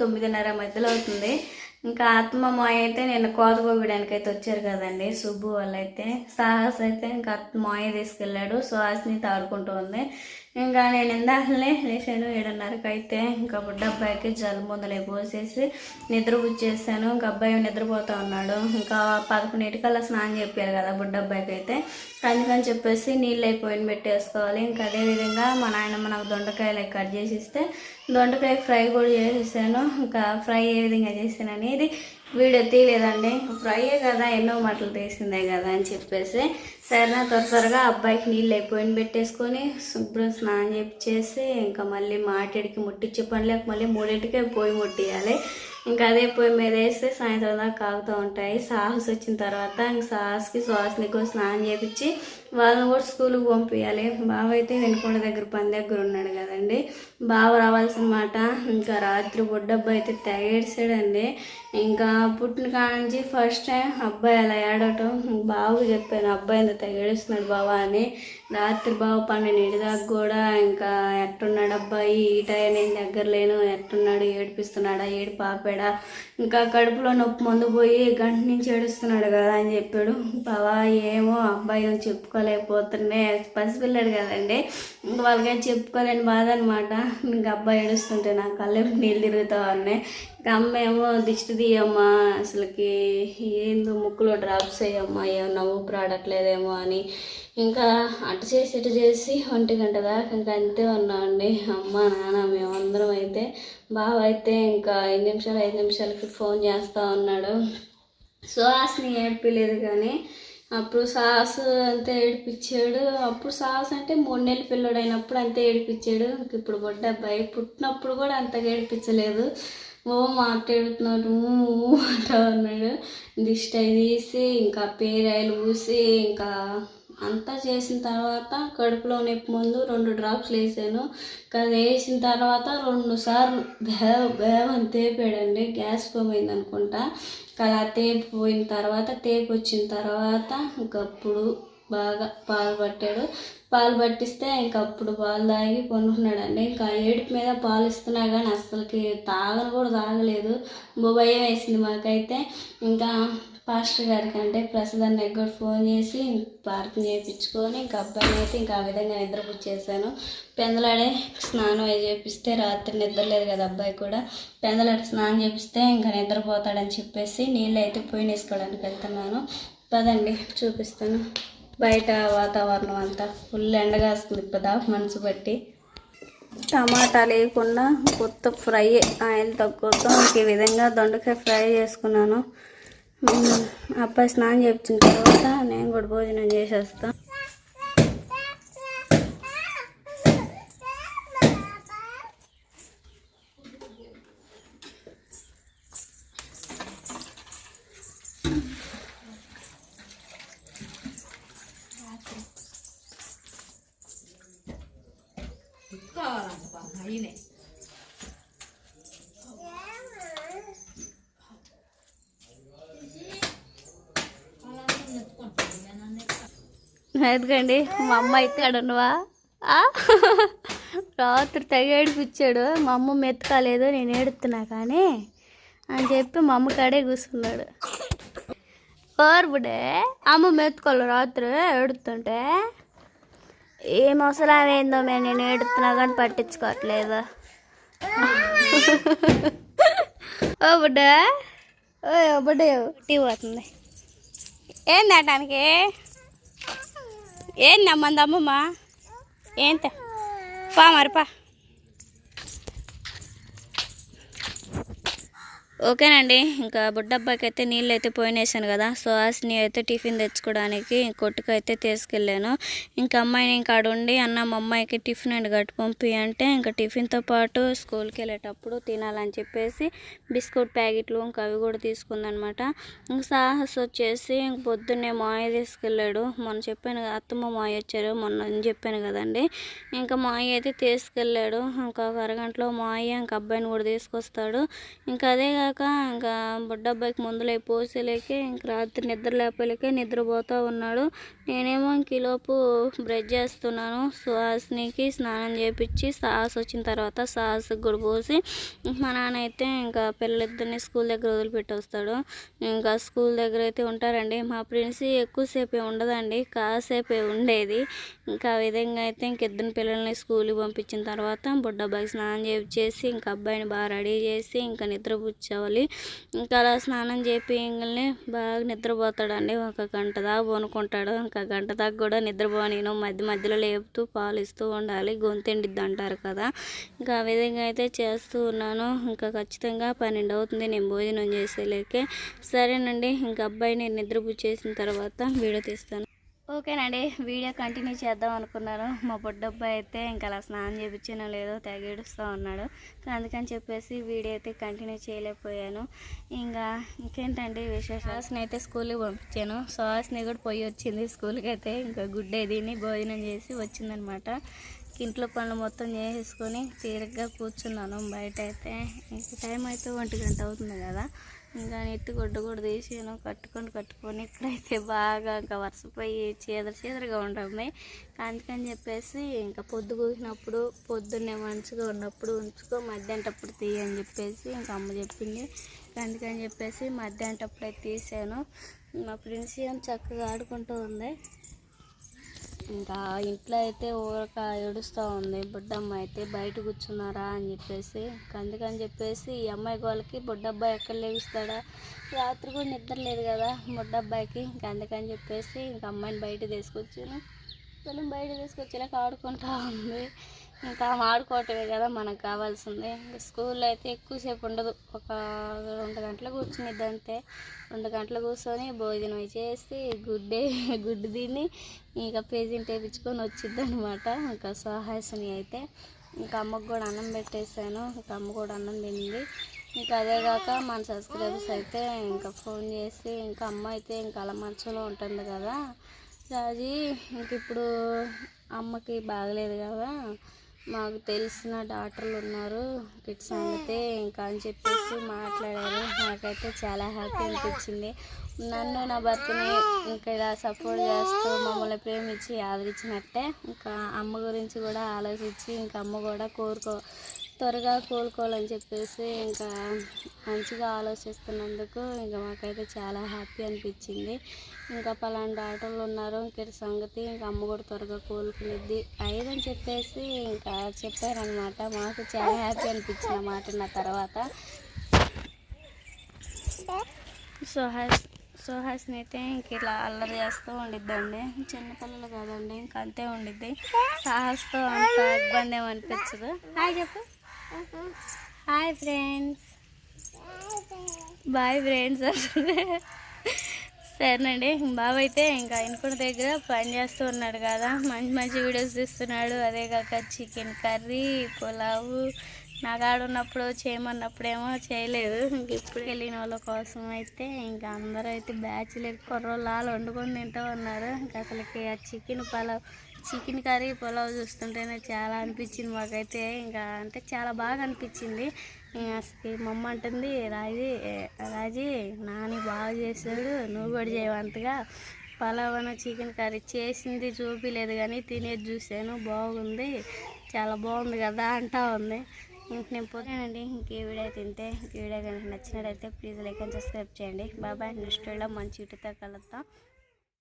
తొమ్మిదిన్నర మధ్యలో అవుతుంది. ఇంకా ఆత్మ మాయ అయితే నేను కోతకోవడానికి అయితే వచ్చారు కదండి సుబ్బు వాళ్ళైతే. సాహస్ అయితే ఇంకా మాయ తీసుకెళ్ళాడు. సుహాస్ని తాడుకుంటూ ఉంది. ఇంకా నేను ఇందాకనే లేచాను ఏడున్నరకు అయితే. ఇంకా బుడ్డ అబ్బాయికి జల్ ముందలే పోసేసి నిద్ర పుచ్చేసాను ఇంకా అబ్బాయి నిద్రపోతూ ఉన్నాడు. ఇంకా పదకొండింటికల్లా స్నానం చెప్పారు కదా బుడ్డ అబ్బాయికి అయితే. అందుకని చెప్పేసి నీళ్ళు అయిపోయిన పెట్టేసుకోవాలి. ఇంకా అదేవిధంగా మా నాయనమ్మ నాకు దొండకాయలు కట్ చేసి ఇస్తే దొండకాయ ఫ్రై కూడా చేసేసాను. ఇంకా ఫ్రై ఏ విధంగా చేసాను అనేది వీడియో తీయలేదండి. ఫ్రైయే కదా ఎన్నో మాటలు తీసిందే కదా అని చెప్పేసి సరేనా త్వర త్వరగా అబ్బాయికి నీళ్ళు అయిపోయిన పెట్టేసుకొని శుభ్రం స్నానం చేసి ఇంకా మళ్ళీ మాటిడికి ముట్టించే లేక మళ్ళీ మూడింటికే పోయి ముట్టియాలి. ఇంకా అదే పొయ్యి మీద వేస్తే సాయంత్రం దాకా కాగుతూ ఉంటాయి. సాహస్ వచ్చిన తర్వాత ఇంక సాహస్కి శ్వాసని స్నానం చేపించి వాళ్ళని కూడా స్కూల్కి పంపించాలి బావ అయితే వెనుకొండ దగ్గర పని దగ్గర ఉన్నాడు కదండి. బావ రావాల్సిన మాట ఇంకా రాత్రి బుడ్డబ్బాయి అయితే తెగేడ్చాడండి ఇంకా పుట్టిన కాడ నుంచి ఫస్ట్ టైం అబ్బాయి అలా ఏడటం బావకు చెప్పాను. అబ్బాయి ఇంత తెగేడుస్తున్నాడు బావ అని. రాత్రి బావ పన్నెండు దాకా కూడా ఇంకా ఎట్టున్నాడు అబ్బాయి? ఈ టైం నేను దగ్గర లేను. ఎట్టున్నాడు? ఏడిపిస్తున్నాడా? ఏడు పాపాడా? ఇంకా కడుపులో నొప్పి మందు పోయి గంట నుంచి ఏడుస్తున్నాడు కదా అని చెప్పాడు. బావా ఏమో అబ్బాయి అని చెప్పుకో చెప్పుకోలేకపోతున్నాయి పసిపిల్లడు కదండి. ఇంకా వాళ్ళకే చెప్పుకోలేని బాధ అనమాట ఇంకా అబ్బాయి ఏడుస్తుంటే నా కళ్ళే నీళ్ళు తిరుగుతా ఉన్నాయి. ఇంకా అమ్మ ఏమో దిష్టి తీయమ్మా అసలుకి ఏందో ముక్కులో డ్రాప్స్ అయ్యమ్మా ఏమన్నా నవ్వు రావట్లేదేమో అని. ఇంకా అటు చేసి ఇటు చేసి ఒంటి గంట దాకా ఇంకా అంతే ఉన్నామండి. అమ్మ నాన్న మేమందరం అయితే బావ అయితే ఇంకా ఐదు నిమిషాలు ఐదు నిమిషాలకి ఫోన్ చేస్తూ ఉన్నాడు. సుహాస్ని ఏడిపిలేదు కానీ అప్పుడు సాస్ అంతే ఏడిపించాడు. అప్పుడు సాస్ అంటే మూడు నెలల పిల్లడు అయినప్పుడు అంతే ఏడిపించాడు. ఇంక ఇప్పుడు బొడ్డ అబ్బాయి పుట్టినప్పుడు కూడా అంతగా ఏడిపించలేదు. ఓ మాట్లాడుతున్నాడు. అంటా ఉన్నాడు. దిష్టి తీసి ఇంకా పేరాయలు పూసి ఇంకా అంతా చేసిన తర్వాత కడుపులో నొప్పి ముందు రెండు డ్రాప్స్ వేసాను కానీ వేసిన తర్వాత రెండు సార్లు బేవ బేవ అని తేపాడండి. గ్యాస్ పోయింది అనుకుంటా. అలా తేపు పోయిన తర్వాత తేపు వచ్చిన తర్వాత ఇంకప్పుడు బాగా పాలు పట్టాడు. పాలు పట్టిస్తే ఇంకప్పుడు పాలు తాగి కొనుక్కున్నాడండి ఇంకా ఏడుపు మీద పాలు ఇస్తున్నా కానీ అసలుకి తాగను కూడా తాగలేదు. భయం వేసింది మాకైతే. ఇంకా పాస్టర్ గారికి అంటే ప్రసాద్ కూడా ఫోన్ చేసి ప్రార్థన చేయించుకొని ఇంకా అబ్బాయిని అయితే ఇంకా ఆ విధంగా నిద్రపుచ్చేసాను. పెందలాడే స్నానం అయి చేపిస్తే రాత్రి నిద్రలేదు కదా అబ్బాయి కూడా. పెందలాడి స్నానం చేపిస్తే ఇంకా నిద్రపోతాడని చెప్పేసి నీళ్ళు అయితే పోయినేసుకోవడానికి వేసుకోవడానికి వెళ్తున్నాను. పదండి చూపిస్తాను. బయట వాతావరణం అంతా ఫుల్ ఎండగా వస్తుంది ఇప్పుడు మనసు బట్టి. టమాటా లేకుండా కొత్త ఫ్రై ఆయిల్ తక్కువతో ఈ విధంగా దొండకాయ ఫ్రై చేసుకున్నాను. అబ్బాయి స్నానం చేయించిన తర్వాత నేను కూడా భోజనం చేసేస్తాను ఎందుకండి? మా అమ్మ అయితే అడనువా రాత్రి తెగ ఏడిపించాడు మా అమ్మ మెతకాలేదు నేను ఏడుతున్నా కానీ అని చెప్పి మా అమ్మ కాడే కూర్చున్నాడు ఓర్బుడే అమ్మ మెతుకోవాలి రాత్రి ఏడుతుంటే ఏం అవసరం ఏందో మేము నేను ఏడుతున్నా కానీ పట్టించుకోవట్లేదు? ఓ బుడ్డా ఓ బుడ్డ టీ పోతుంది. ఏంది అటానికి ఏంది అమ్మంది అమ్మమ్మ ఏంత? పా మరి పా. ఓకేనండి. ఇంకా బుడ్డబ్బాయికి అయితే నీళ్ళు అయితే పోయినేసాను కదా సో ఆస్ని అయితే టిఫిన్ తెచ్చుకోవడానికి కొట్టుకు అయితే తీసుకెళ్ళాను. ఇంకా అమ్మాయిని ఇంకా ఉండి అన్న మా అమ్మాయికి టిఫిన్ అండ్ గట్టి పంపి అంటే ఇంకా టిఫిన్తో పాటు స్కూల్కి వెళ్ళేటప్పుడు తినాలని చెప్పేసి బిస్కెట్ ప్యాకెట్లు ఇంకా అవి కూడా తీసుకుందనమాట. ఇంకా సాహస్ వచ్చేసి ఇంక పొద్దున్నే మాయ తీసుకెళ్ళాడు. మొన్న చెప్పాను కదా అత్తమ్మ మాయ వచ్చారు. మొన్న అని చెప్పాను కదండి. ఇంకా మాయ అయితే తీసుకెళ్ళాడు. ఇంకా ఒక అరగంటలో మాయ ఇంకా అబ్బాయిని కూడా తీసుకొస్తాడు. ఇంకా అదే వచ్చాక ఇంకా బుడ్డబ్బాయికి మందులు పోసేలేక ఇంక రాత్రి నిద్ర లేపలేకే నిద్రపోతూ ఉన్నాడు. నేనేమో ఇంకలోపు బ్రష్ చేస్తున్నాను సుహాస్నికి స్నానం చేపించి సాహస్ వచ్చిన తర్వాత సాస్ కూడా పోసి మా నాన్న అయితే ఇంకా పిల్లలిద్దరిని స్కూల్ దగ్గర వదిలిపెట్టి వస్తాడు ఇంకా స్కూల్ దగ్గర అయితే ఉంటారండి. మా ప్రిన్స్ ఎక్కువసేపే ఉండదండి కాసేపే ఉండేది. ఇంకా ఆ విధంగా అయితే ఇంక ఇద్దరు పిల్లల్ని స్కూల్కి పంపించిన తర్వాత బుడ్డబ్బాయికి స్నానం చేసి ఇంకా అబ్బాయిని బాగా రెడీ చేసి ఇంకా నిద్రపుచ్చావాలి ఇంకా అలా స్నానం చేపియంగానే బాగా నిద్రపోతాడండి. ఒక గంట దాకా పోనుకుంటాడు ఇంకా గంట దాకా కూడా నిద్రపోనీను మధ్య మధ్యలో లేపుతూ పాలు ఇస్తూ ఉండాలి. గొంతెండిద్ది అంటారు కదా. ఇంకా ఆ విధంగా అయితే చేస్తూ ఉన్నాను. ఇంకా ఖచ్చితంగా పన్నెండు అవుతుంది. నేను భోజనం చేసేలేకే. సరేనండి. ఇంకా అబ్బాయిని నిద్రపుచ్చేసిన తర్వాత వీడియో తీస్తాను. ఓకేనండి వీడియో కంటిన్యూ చేద్దాం అనుకున్నాను. మా బొడ్డబ్బాయి అయితే ఇంకా అలా స్నానం చేయించినా లేదో తెగేడుస్తూ ఉన్నాడు. అందుకని చెప్పేసి వీడియో అయితే కంటిన్యూ చేయలేకపోయాను. ఇంకా ఇంకేంటండి విశేషాలని అయితే స్కూల్కి పంపించాను. సాస్ని కూడా పోయి వచ్చింది స్కూల్కి అయితే. ఇంకా గుడ్డే తిని భోజనం చేసి వచ్చిందనమాట. ఇంట్లో పనులు మొత్తం చేసేసుకొని తీరిగ్గా కూర్చున్నాను బయట అయితే. ఇంకా టైం అయితే ఒంటి గంట అవుతుంది కదా. ఇంకా నెత్తి గుడ్డ కూడా తీసాను కట్టుకొని కట్టుకొని ఇక్కడైతే బాగా ఇంకా వరుసపోయి చీదర చీదరగా ఉండమ్మాయి అందుకని చెప్పేసి ఇంకా పొద్దు కూసినప్పుడు పొద్దున్నే మంచిగా ఉన్నప్పుడు ఉంచుకో మధ్యాహ్నటప్పుడు తీయని చెప్పేసి ఇంకా అమ్మ చెప్పింది. అందుకని చెప్పేసి మధ్యాహ్నప్పుడు అయితే తీసాను. మా ఫ్రెండ్స్ ఏం చక్కగా ఆడుకుంటూ ఉంది. ఇంకా ఇంట్లో అయితే ఊరక ఏడుస్తూ ఉంది. బుడ్డమ్మ అయితే బయట కూర్చున్నారా? అని చెప్పేసి అందుకని చెప్పేసి ఈ అమ్మాయి వాళ్ళకి బుడ్డబ్బాయి ఎక్కడ లేవిస్తాడా రాత్రి కూడా నిద్ర లేదు కదా బుడ్డబ్బాయికి. ఇంకా అందుకని చెప్పేసి ఇంకా అమ్మాయిని బయట తీసుకొచ్చాను. తను బయట తీసుకొచ్చేలాక ఆడుకుంటా ఉంది. ఇంకా ఆడుకోవటమే కదా మనకు కావాల్సింది. ఇంకా స్కూల్లో అయితే ఎక్కువసేపు ఉండదు. ఒక రెండు గంటలు కూర్చునిద్ది అంతే. రెండు గంటలు కూర్చొని భోజనం చేసి గుడ్డే గుడ్డు తిని ఇంకా పేజీని వేయించుకొని వచ్చిద్ది అనమాట ఇంకా సుహాసిని అయితే ఇంకా అమ్మకు కూడా అన్నం పెట్టేశాను. ఇంకా అమ్మ కూడా అన్నం తినింది ఇంకా అదే కాక మన సబ్స్క్రైబర్స్ అయితే ఇంకా ఫోన్ చేసి ఇంకా అమ్మ అయితే ఇంకా అలా మంచంలో ఉంటుంది కదా. రాజీ ఇంక ఇప్పుడు అమ్మకి బాగలేదు కదా. మాకు తెలిసిన డాక్టర్లు ఉన్నారు. కిడ్స్ అయితే ఇంకా అని చెప్పేసి మాట్లాడారు. నాకైతే చాలా హ్యాపీ అనిపించింది. నన్ను నా భర్తని ఇంకా ఇలా సపోర్ట్ చేస్తూ మమ్మల్ని ప్రేమించి ఆదరించినట్టే. ఇంకా అమ్మ గురించి కూడా ఆలోచించి ఇంకా అమ్మ కూడా కోరుకో త్వరగా కోలుకోవాలని చెప్పేసి ఇంకా మంచిగా ఆలోచిస్తున్నందుకు ఇంకా మాకైతే చాలా హ్యాపీ అనిపించింది. ఇంకా పలానా డాక్టర్లు ఉన్నారు ఇంకటి సంగతి ఇంకా అమ్మ కూడా త్వరగా కోలుకునేది అయ్యదని చెప్పేసి ఇంకా చెప్పారనమాట మాకు చాలా హ్యాపీ అనిపించింది అన్నమాట నా తర్వాత. సుహాస్ సుహాస్ని అయితే ఇంక ఇలా అల్లరి చేస్తూ ఉండిద్దండి. చిన్నపిల్లలు కాదండి ఇంక అంతే ఉండిద్ది. సాహస్తో అంత ఇబ్బంది ఏమనిపించదు అనిపించదు. చెప్పు. Hi friends. బాయ్ ఫ్రెండ్స్ సరేనండి బాబు అయితే ఇంకా ఇంకొక దగ్గర పని చేస్తూ ఉన్నాడు కదా. మంచి మంచి వీడియోస్ తీస్తున్నాడు. అదే కాక చికెన్ కర్రీ పులావు. నా కాడ ఉన్నప్పుడు చేయమన్నప్పుడేమో చేయలేదు. ఇంక ఇప్పుడు వెళ్ళిన వాళ్ళ కోసం అయితే ఇంకా అందరూ అయితే బ్యాచ్లర్ కుర్రోళ్ళు వండుకొని తింటూ ఉన్నారు. ఇంకా అసలుకి ఆ chicken pulao chicken curry pulao చూస్తుంటేనే చాలా అనిపించింది మాకైతే. ఇంకా అంటే చాలా బాగా అనిపించింది. అసలు మా అమ్మ అంటుంది రాజీ రాజీ నాని బాగా చేశాడు నువ్వు కూడా చేయవంతగా పలావన చికెన్ కర్రీ చేసింది చూపిలేదు కానీ తినేది చూశాను బాగుంది చాలా బాగుంది కదా అంటా ఉంది. ఇంక నేను పోతానండి. ఇంక ఈ వీడియో తింటే ఈ వీడియో కనుక నచ్చినట్టయితే ప్లీజ్ లైక్ అండ్ సబ్స్క్రైబ్ చేయండి. బాబాయ్ నెక్స్ట్ వీడియో మంచి ఇటుతో కలుద్దాం.